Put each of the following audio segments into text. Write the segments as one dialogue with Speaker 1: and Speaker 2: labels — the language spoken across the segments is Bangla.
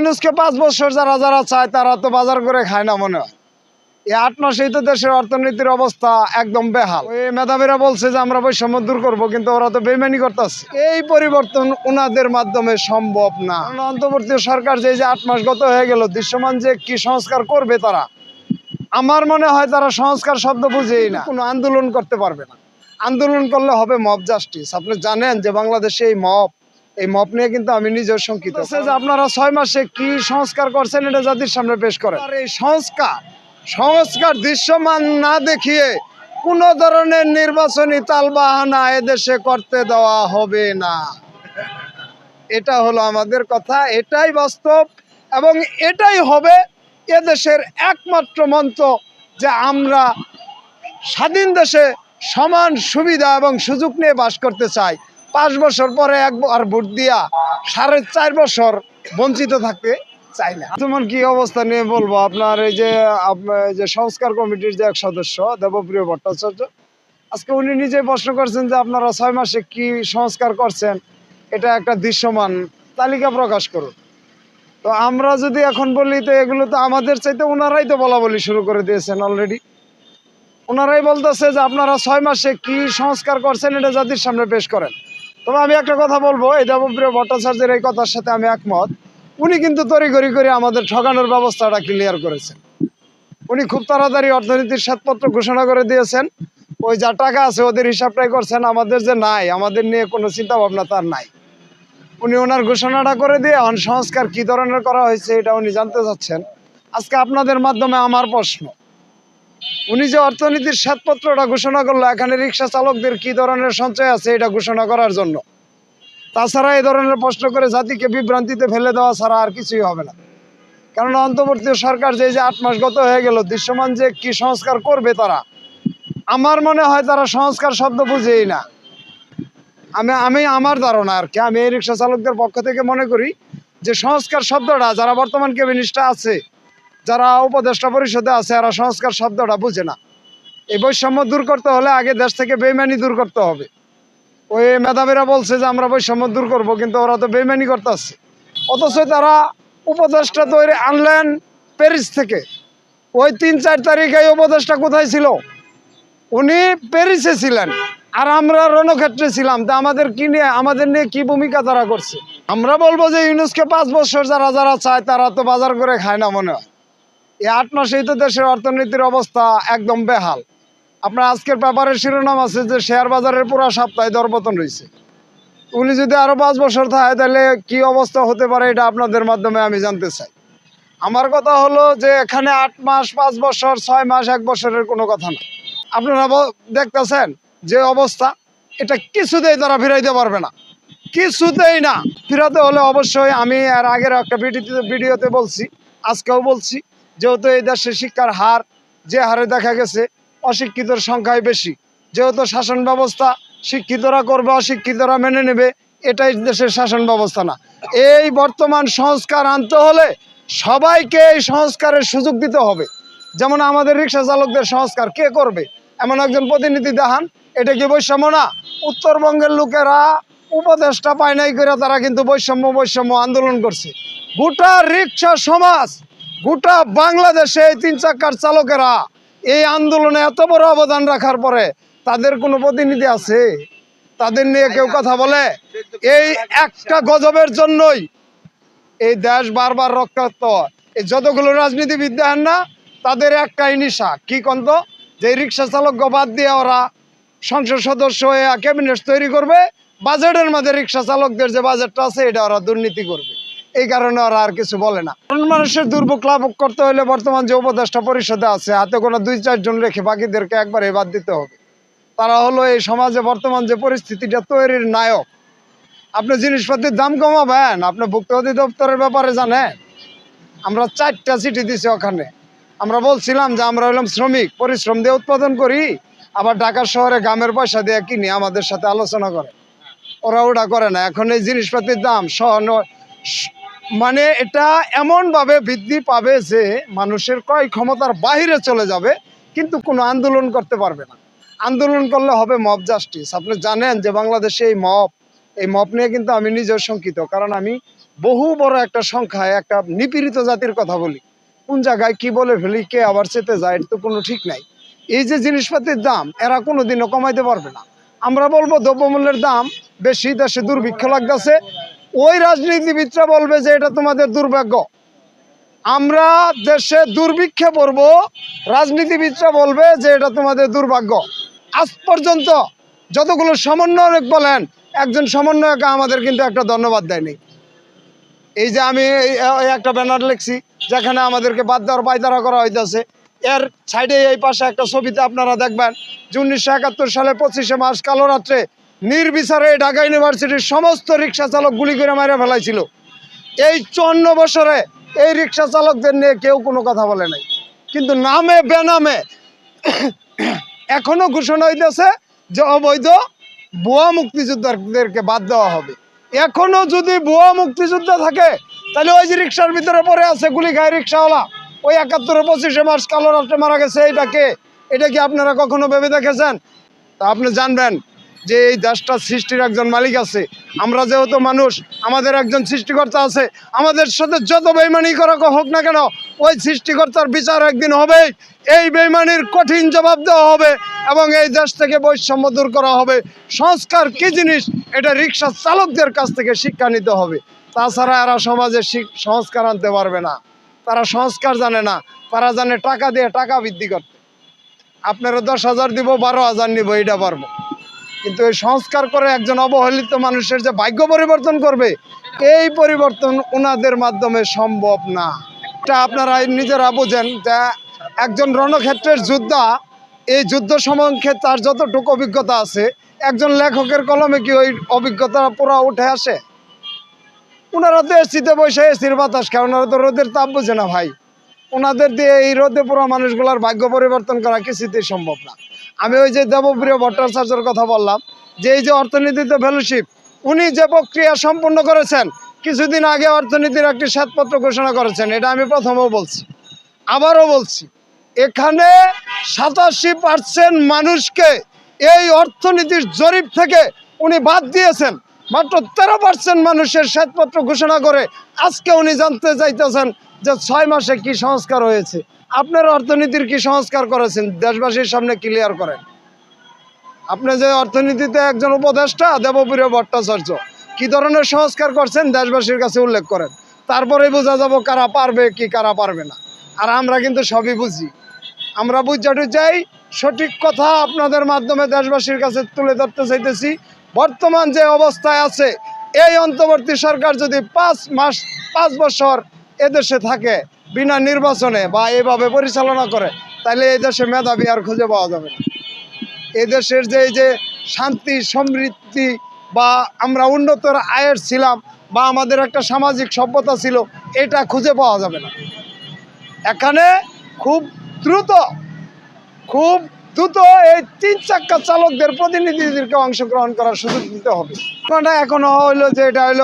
Speaker 1: ইউনুসকে পাঁচ বছর যারা যারা চায় তারা তো বাজার করে খায় না মনে হয়। এই আট মাসেই তো দেশের অর্থনীতির অবস্থা একদম বেহাল। ওই মেধাবীরা বলছে যে আমরা বৈষম্য দূর করব, কিন্তু ওরা তো বেমানি করতেছে। এই পরিবর্তন ওনাদের মাধ্যমে সম্ভব না। অন্তর্বর্তী সরকার যে যে আট মাস গত হয়ে গেল, দৃশ্যমান যে কি সংস্কার করবে তারা? আমার মনে হয় তারা সংস্কার শব্দ বুঝেই না। কোনো আন্দোলন করতে পারবে না। আন্দোলন করলে হবে মব জাস্টিস আপনি জানেন যে বাংলাদেশে এই মব এই মপ নিয়ে কিন্তু আমি নিজেও শঙ্কিত। আপনারা ছয় মাসে কি সংস্কার করছেন এটা জাতির সামনে পেশ করেন। আর এই সংস্কার সংস্কার দৃশ্যমান না দেখিয়ে কোনো ধরনের নির্বাচনী তালবাহানা এদেশে করতে দেওয়া হবে না। এটা হলো আমাদের কথা এটাই বাস্তব এবং এটাই হবে এদেশের একমাত্র মন্ত্র যে আমরা স্বাধীন দেশে সমান সুবিধা এবং সুযোগ নিয়ে বাস করতে চাই। পাঁচ বছর পরে একবার ভোট দিয়া সাড়ে চার বছর বঞ্চিত থাকতে চাই না। তোমার কি অবস্থা নিয়ে বলব? আপনার এই যে যে সংস্কার কমিটির যে এক সদস্য, দেবপ্রিয় ভট্টাচার্য, আজকে উনি নিজে প্রশ্ন করছেন যে আপনারা ছয় মাসে কি সংস্কার করছেন? এটা একটা দৃশ্যমান তালিকা প্রকাশ করুন। তো আমরা যদি এখন বলি, তো এগুলো তো আমাদের চাইতে ওনারাই তো বলা বলি শুরু করে দিয়েছেন অলরেডি ওনারাই বলতেছে যে আপনারা ছয় মাসে কি সংস্কার করছেন এটা জাতির সামনে পেশ করেন। তবে আমি একটা কথা বলব, এই দেবপ্রিয় ভট্টাচার্যের এই কথার সাথে আমি একমত। উনি কিন্তু তড়িঘড়ি করে আমাদের ঠকানোর ব্যবস্থাটা ক্লিয়ার করেছেন। উনি খুব তাড়াতাড়ি অর্থনীতির শ্বেতপত্র ঘোষণা করে দিয়েছেন। ওই যা টাকা আছে ওদের হিসাবটাই করছেন, আমাদের যে নাই, আমাদের নিয়ে কোনো চিন্তা ভাবনা তার নাই। উনি ওনার ঘোষণাটা করে দিয়ে এখন সংস্কার কি ধরনের করা হয়েছে, এটা উনি জানতে চাচ্ছেন। আজকে আপনাদের মাধ্যমে আমার প্রশ্ন উনি যে অর্থনীতির শ্বেতপত্রটা ঘোষণা করল, এখানে রিক্সা চালকদের কি ধরনের সঞ্চয় আছে এটা ঘোষণা করার জন্য? তাছাড়া এই ধরনের প্রশ্ন করে জাতিকে বিভ্রান্তিতে ফেলে দেওয়া ছাড়া আর কিছুই হবে না। কারণ অন্তর্বর্তী সরকার যে যে আট মাস গত হয়ে গেল, দৃশ্যমান যে কি সংস্কার করবে তারা? আমার মনে হয় তারা সংস্কার শব্দ বুঝেই না। আমি আমি আমার ধারণা আর কি, আমি এই রিক্সা চালকদের পক্ষ থেকে মনে করি যে সংস্কার শব্দটা, যারা বর্তমান ক্যাবিনেটটা আছে যারা উপদেষ্টা পরিষদে আছে, এরা সংস্কার শব্দটা বুঝে না। এই বৈষম্য দূর করতে হলে আগে দেশ থেকে বেইমানি দূর করতে হবে। ওই মেধাবীরা বলছে যে, আমরা বৈষম্য দূর করব কিন্তু ওরা তো বেইমানি করতেছে। অথচ তারা উপদেষ্টা তৈরি আনলেন প্যারিস থেকে। ওই তিন চার তারিখে উপদেষ্টা কোথায় ছিল? উনি প্যারিসে ছিলেন আর আমরা রণক্ষেত্রে ছিলাম। তা আমাদের কি নিয়ে, আমাদের নিয়ে কি ভূমিকা তারা করছে? আমরা বলব যে, ইউনুসকে পাঁচ বছর যারা যারা চায়, তারা তো বাজার করে খায় না মনে হয়। এই আট মাসেই তো দেশের অর্থনীতির অবস্থা একদম বেহাল। আপনার আজকের পেপারের শিরোনাম আছে যে শেয়ার বাজারের পুরো সপ্তাহে দরপতন রয়েছে। উনি যদি আরও পাঁচ বছর থাকে, তাহলে কি অবস্থা হতে পারে এটা আপনাদের মাধ্যমে আমি জানতে চাই। আমার কথা হলো যে এখানে আট মাস, পাঁচ বছর, ছয় মাস, এক বছরের কোনো কথা না। আপনারা দেখতেছেন যে অবস্থা, এটা কিছুতেই তারা ফিরাইতে পারবে না। কিছুতেই না। ফিরাতে হলে অবশ্যই আমি আর আগের একটা ভিডিওতে ভিডিওতে বলছি, আজকেও বলছি। যেহেতু এই দেশে শিক্ষার হার যে হারে দেখা গেছে, অশিক্ষিতর সংখ্যাই বেশি। যেহেতু শাসন ব্যবস্থা শিক্ষিতরা করবে, অশিক্ষিতরা মেনে নেবে, এটাই দেশের শাসন ব্যবস্থা না। এই বর্তমান সংস্কার আনতে হলে সবাইকে এই সংস্কারের সুযোগ দিতে হবে। যেমন আমাদের রিক্সা চালকদের সংস্কার কে করবে? এমন একজন প্রতিনিধি দেখান, এটা কি বৈষম্য না? উত্তরবঙ্গের লোকেরা উপদেশটা পায় নাই করে তারা কিন্তু বৈষম্য বৈষম্য আন্দোলন করছে। গোটা রিক্সা সমাজ গোটা বাংলাদেশে এই তিন চাকার চালকেরা এই আন্দোলনে এত বড় অবদান রাখার পরে তাদের কোনো প্রতিনিধি আছে? তাদের নিয়ে কেউ কথা বলে? এই একটা গজবের জন্যই এই দেশ বারবার রক্তাক্ত। এই যতগুলো রাজনীতিবিদ দেখেন না, তাদের একটাই নিশা। কি কন্ত? যে রিক্সা চালক বাদ দিয়ে ওরা সংসদ সদস্য হয়ে ক্যাবিনেট তৈরি করবে, বাজেটের মধ্যে রিক্সা চালকদের যে বাজেটটা আছে, এটা ওরা দুর্নীতি করবে। এই কারণে ওরা আর কিছু বলে না। মানুষের দুর্ভোগ লাভ করতে হলে বর্তমান যে উপদেষ্টা পরিষদে আছে, হাতে কোনো দুই চারজন রেখে বাকিদেরকে একবারে বাদ দিতে হবে। তারা হলো এই সমাজে বর্তমান যে পরিস্থিতিটা তৈরির নায়ক। আপনি জিনিসপাতির দাম কমাবেন, আপনি ভুক্ত অধিদপ্তরের ব্যাপারে জানেন। আমরা চারটা চিঠি দিছি ওখানে। আমরা বলছিলাম যে আমরা হলাম শ্রমিক, পরিশ্রম দিয়ে উৎপাদন করি, আবার ঢাকা শহরে গ্রামের পয়সা দিয়ে কিনি, আমাদের সাথে আলোচনা করে। ওরা ওটা করে না। এখন এই জিনিসপাতির দাম স- মানে এটা এমনভাবে বৃদ্ধি পাবে যে মানুষের ক্রয় ক্ষমতার বাহিরে চলে যাবে, কিন্তু কোনো আন্দোলন করতে পারবে না। আন্দোলন করলে হবে মব জাস্টিস আপনি জানেন যে বাংলাদেশে এই মব এই মব নিয়ে কিন্তু আমি নিজেও শঙ্কিত, কারণ আমি বহু বড় একটা সংখ্যায় একটা নিপীড়িত জাতির কথা বলি। কোন জায়গায় কি বলে ফেলি, কে আবার চেতে যায় তো কোনো ঠিক নাই। এই যে জিনিসপাতির দাম, এরা কোনো দিনও কমাইতে পারবে না। আমরা বলব দ্রব্যমূল্যের দাম বেশি, দেশে দুর্ভিক্ষ লাগতেছে ওই রাজনীতিবিদরা বলবে যে এটা তোমাদের দুর্ভাগ্য। আমরা দেশে দুর্ভিক্ষে পড়ব, রাজনীতিবিদরা বলবে যে এটা তোমাদের দুর্ভাগ্য। আজ পর্যন্ত যতগুলো সমন্বয়ক বলেন, একজন সমন্বয়কে আমাদের কিন্তু একটা ধন্যবাদ দেয়নি। এই যে আমি একটা ব্যানার লিখছি, যেখানে আমাদেরকে বাদ দেওয়ার পায়তারা করা হইতেছে। এর সাইডে এই পাশে একটা ছবিতে আপনারা দেখবেন যে উনিশশো একাত্তর সালে পঁচিশে মার্চ কালো রাত্রে নির্বিচারে ঢাকা ইউনিভার্সিটির সমস্ত রিক্সা চালক গুলি করে মেরে ফেলাইছিল। এই চুয়ান্ন বছরে এই রিক্সা চালকদের নিয়ে কেউ কোনো কথা বলে নাই। কিন্তু নামে বেনামে এখনও ঘোষণা হইতেছে যে অবৈধ ভুয়া মুক্তিযোদ্ধাদেরকে বাদ দেওয়া হবে। এখনও যদি ভুয়া মুক্তিযোদ্ধা থাকে, তাহলে ওই যে রিক্সার ভিতরে পড়ে আছে গুলি খায় রিক্সাওয়ালা, ওই একাত্তরে পঁচিশে মার্চ কালো রাত্রে মারা গেছে এটা কে? এটা কি আপনারা কখনো ভেবে দেখেছেন? তা আপনি জানবেন। যে এই দেশটা সৃষ্টির একজন মালিক আছে, আমরা যেহেতু মানুষ, আমাদের একজন সৃষ্টিকর্তা আছে, আমাদের সাথে যত বেইমানি করা হোক না কেন, ওই সৃষ্টিকর্তার বিচার একদিন হবেই। এই বেইমানির কঠিন জবাব দেওয়া হবে এবং এই দেশ থেকে বৈষম্য দূর করা হবে। সংস্কার কি জিনিস, এটা রিক্সা চালকদের কাছ থেকে শিক্ষা নিতে হবে। তাছাড়া এরা সমাজে সংস্কার আনতে পারবে না। তারা সংস্কার জানে না। তারা জানে টাকা দিয়ে টাকা বৃদ্ধি করতে। আপনারা দশ হাজার দিব, বারো হাজার নিব এটা পারব। কিন্তু এই সংস্কার করে একজন অবহেলিত মানুষের যে ভাগ্য পরিবর্তন করবে, এই পরিবর্তন ওনাদের মাধ্যমে সম্ভব না। এটা আপনারা নিজেরা বোঝেন যে একজন রণক্ষেত্রের যোদ্ধা, এই যুদ্ধ সম্মুখে তার যতটুকু অভিজ্ঞতা আছে, একজন লেখকের কলমে কি ওই অভিজ্ঞতা পুরো উঠে আসে? ওনারা তো এসিতে বসে এসির বাতাস খায় ওনারা তো রোদের তাপ বোঝে না ভাই। ওনাদের দিয়ে এই রোদে পুরো মানুষগুলোর ভাগ্য পরিবর্তন করা কিছুতেই সম্ভব না। আমি ওই যে দেবপ্রিয় ভট্টাচার্যের কথা বললাম, যে এই যে অর্থনীতিতে ফেলোশিপ উনি যে প্রক্রিয়া সম্পূর্ণ করেছেন, কিছুদিন আগে অর্থনীতির একটি শ্বেতপত্র ঘোষণা করেছেন, এটা আমি প্রথমেও বলছি। আবারও বলছি, এখানে সাতাশি পার্সেন্ট মানুষকে এই অর্থনীতির জরিপ থেকে উনি বাদ দিয়েছেন। মাত্র তেরো পার্সেন্ট মানুষের শ্বেতপত্র ঘোষণা করে আজকে উনি জানতে চাইতেছেন যে ছয় মাসে কি সংস্কার হয়েছে? আপনার অর্থনীতির কি সংস্কার করেছেন? দেশবাসীর সামনে ক্লিয়ার করেন। আপনি যে অর্থনীতিতে একজন উপদেষ্টা, দেবপ্রিয় ভট্টাচার্য, কি ধরনের সংস্কার করছেন দেশবাসীর কাছে উল্লেখ করেন। তারপরে বোঝা যাব কারা পারবে, কি কারা পারবে না। আর আমরা কিন্তু সবই বুঝি। আমরা বুঝাটু চাই সঠিক কথা আপনাদের মাধ্যমে দেশবাসীর কাছে তুলে ধরতে চাইতেছি। বর্তমান যে অবস্থায় আছে, এই অন্তর্বর্তী সরকার যদি পাঁচ মাস, পাঁচ বছর এদেশে থাকে বিনা নির্বাচনে বা এভাবে পরিচালনা করে, তাহলে এই দেশে মেধাবী আর খুঁজে পাওয়া যাবে না। এদেশের যে যে শান্তি, সমৃদ্ধি বা আমরা উন্নতর আয়ের ছিলাম বা আমাদের একটা সামাজিক সভ্যতা ছিল, এটা খুঁজে পাওয়া যাবে না। এখানে খুব দ্রুত খুব দ্রুত এই তিন চাক্কা চালকদের প্রতিনিধিদেরকে অংশগ্রহণ করার সুযোগ দিতে হবে। এখনও হইল যে এটা হইল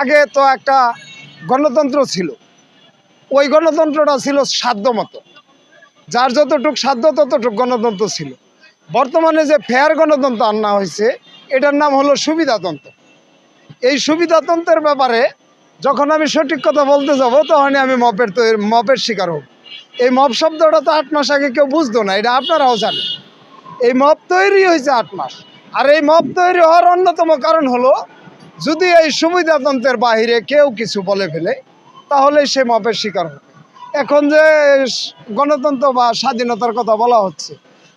Speaker 1: আগে তো একটা গণতন্ত্র ছিল। ওই গণতন্ত্রটা ছিল সাধ্য মতো। যার যতটুক সাধ্য ততটুক গণতন্ত্র ছিল। বর্তমানে যে ফেয়ার গণতন্ত্র আনা হয়েছে, এটার নাম হলো সুবিধাতন্ত্র। এই সুবিধাতন্ত্রের ব্যাপারে যখন আমি সঠিক কথা বলতে যাব, তখনই আমি মপের তৈরি, মপের শিকার হব। এই মপ শব্দটা তো আট মাস আগে কেউ বুঝতো না, এটা আপনারাও জানেন। এই মপ তৈরি হয়েছে আট মাস। আর এই মপ তৈরি হওয়ার অন্যতম কারণ হলো যদি এই সুবিধাতন্ত্রের বাহিরে কেউ কিছু বলে ফেলে, তাহলে সে মপের শিকার হবে। এখন যে গণতন্ত্র বা স্বাধীনতার কথা বলা হচ্ছে,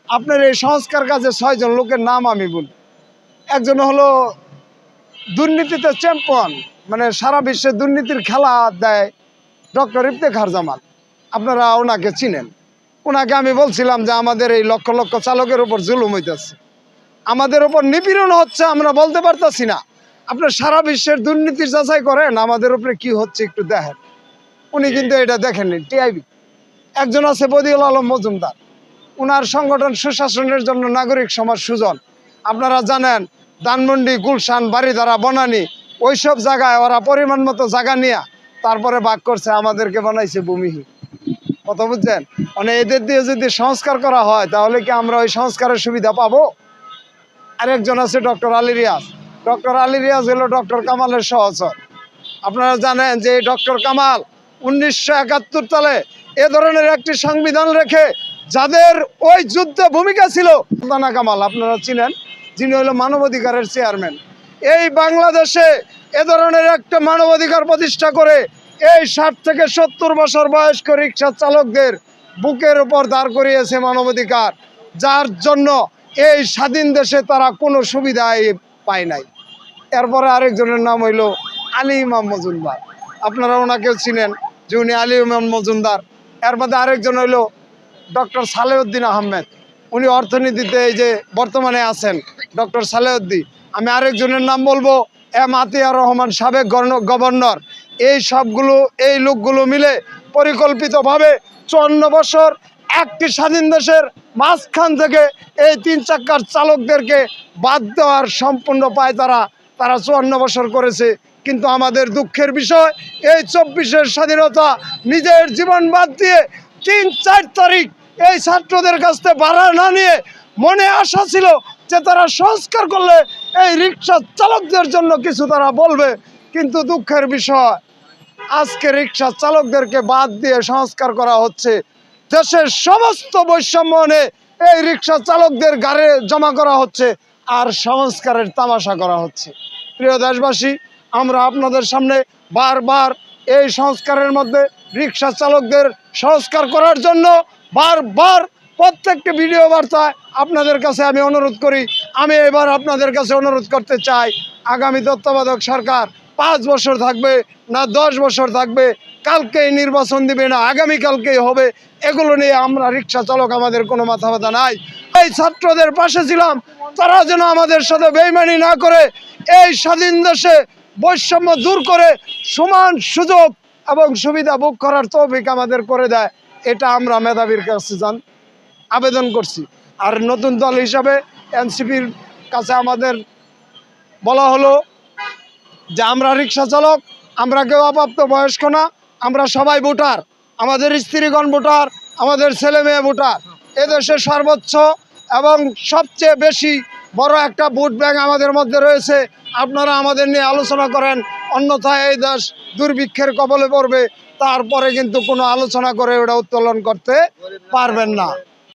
Speaker 1: আপনার এই সংস্কার কাজে ছয়জন লোকের নাম আমি বলি। একজন হলো দুর্নীতিতে চ্যাম্পিয়ন মানে সারা বিশ্বে দুর্নীতির খেলা দেয় ডক্টর ইফতেখার জামাল। আপনারা ওনাকে চিনেন। ওনাকে আমি বলছিলাম যে আমাদের এই লক্ষ লক্ষ চালকের উপর জুলুম হইতেছে। আমাদের উপর নিপীড়ন হচ্ছে, আমরা বলতে পারতাছি না। আপনার সারা বিশ্বের দুর্নীতির যাচাই করেন আমাদের উপরে কি হচ্ছে একটু দেখেন। উনি কিন্তু এটা দেখেননি টিআইবি। একজন আছে বদিউল আলম মজুমদার। উনার সংগঠন সুশাসনের জন্য নাগরিক সমাজ সুজন। আপনারা জানেন ধানমন্ডি গুলশান বাড়িধারা বনানী ওইসব জায়গায় ওরা পরিমাণ মতো জায়গা নিয়ে তারপরে ভাগ করছে আমাদেরকে বানাইছে ভূমিহীন। কথা বুঝছেন? মানে এদের দিয়ে যদি সংস্কার করা হয় তাহলে কি আমরা ওই সংস্কারের সুবিধা পাবো? আরেকজন আছে ডক্টর আলী রিয়াজ। ডক্টর আলী রিয়াজ হলো ডক্টর কামালের সহচর। আপনারা জানেন যে ডক্টর কামাল উনিশশো একাত্তর সালে এ ধরনের একটি সংবিধান রেখে যাদের ওই যুদ্ধে ভূমিকা ছিল দানা কামাল, আপনারা চিনেন, যিনি হলো মানবাধিকারের চেয়ারম্যান। এই বাংলাদেশে এ ধরনের একটা মানবাধিকার প্রতিষ্ঠা করে এই ষাট থেকে সত্তর বছর বয়স্ক রিক্সা চালকদের বুকের উপর দাঁড় করিয়েছে মানবাধিকার, যার জন্য এই স্বাধীন দেশে তারা কোনো সুবিধাই পায় নাই। এরপরে আরেকজনের নাম হইল আলী ইমাম মজুমদার আপনারা ওনাকেও চিনেন যে উনি আলী ইমাম মজুমদার এর মধ্যে আরেকজন হইল ডক্টর সালেউদ্দিন আহমেদ। উনি অর্থনীতিতে এই যে বর্তমানে আছেন ডক্টর সালেউদ্দিন। আমি আরেকজনের নাম বলব, এম আতিয়ার রহমান সাবেক গভর্নর। এই সবগুলো, এই লোকগুলো মিলে পরিকল্পিতভাবে চুয়ান্ন বছর একটি স্বাধীন দেশের মাঝখান থেকে এই তিন চাক্কার চালকদেরকে বাদ দেওয়ার সম্পূর্ণ পায় তারা তারা চুয়ান্ন বছর করেছে, কিন্তু আমাদের দুঃখের বিষয়, এই চব্বিশের স্বাধীনতা নিজের জীবন বাদ দিয়ে তিন চার তারিখ এই ছাত্রদের কাছ থেকে ভাড়া না নিয়ে মনে আশা ছিল যে তারা সংস্কার করলে এই রিক্সা চালকদের জন্য কিছু তারা বলবে, কিন্তু দুঃখের বিষয়, আজকে রিক্সা চালকদেরকে বাদ দিয়ে সংস্কার করা হচ্ছে। দেশের সমস্ত বৈষম্য এই রিক্সা চালকদের গাড়ে জমা করা হচ্ছে। আর সংস্কারের তামাশা করা হচ্ছে। প্রিয় দেশবাসী, আমরা আপনাদের সামনে বারবার এই সংস্কারের মধ্যে রিক্সা চালকদের সংস্কার করার জন্য বারবার প্রত্যেকটি ভিডিও বার্তায় আপনাদের কাছে আমি অনুরোধ করি। আমি এবার আপনাদের কাছে অনুরোধ করতে চাই, আগামী তত্ত্বাবধায়ক সরকার পাঁচ বছর থাকবে না দশ বছর থাকবে, কালকেই নির্বাচন দিবে না, আগামীকালকেই হবে, এগুলো নিয়ে আমরা রিক্সা চালক আমাদের কোনো মাথা ব্যথা নাই। এই ছাত্রদের পাশে ছিলাম তারা যেন আমাদের সাথে বেইমানি না করে এই স্বাধীন দেশে বৈষম্য দূর করে সমান সুযোগ এবং সুবিধা ভোগ করার তৌফিক আমাদের করে দেয়, এটা আমরা মেধাবীর কাছে যান আবেদন করছি। আর নতুন দল হিসাবে এনসিপির কাছে আমাদের বলা হলো যে, আমরা রিক্সা চালক, আমরা কেউ অপ্রাপ্ত বয়স্ক না, আমরা সবাই ভোটার। আমাদের স্ত্রীগণ ভোটার, আমাদের ছেলে মেয়ে ভোটার। এদেশে সর্বোচ্চ এবং সবচেয়ে বেশি বড় একটা ভোট ব্যাংক আমাদের মধ্যে রয়েছে। আপনারা আমাদের নিয়ে আলোচনা করেন, অন্যথায় এই দেশ দুর্ভিক্ষের কবলে পড়বে। তারপরে কিন্তু কোনো আলোচনা করে ওটা উত্তোলন করতে পারবেন না।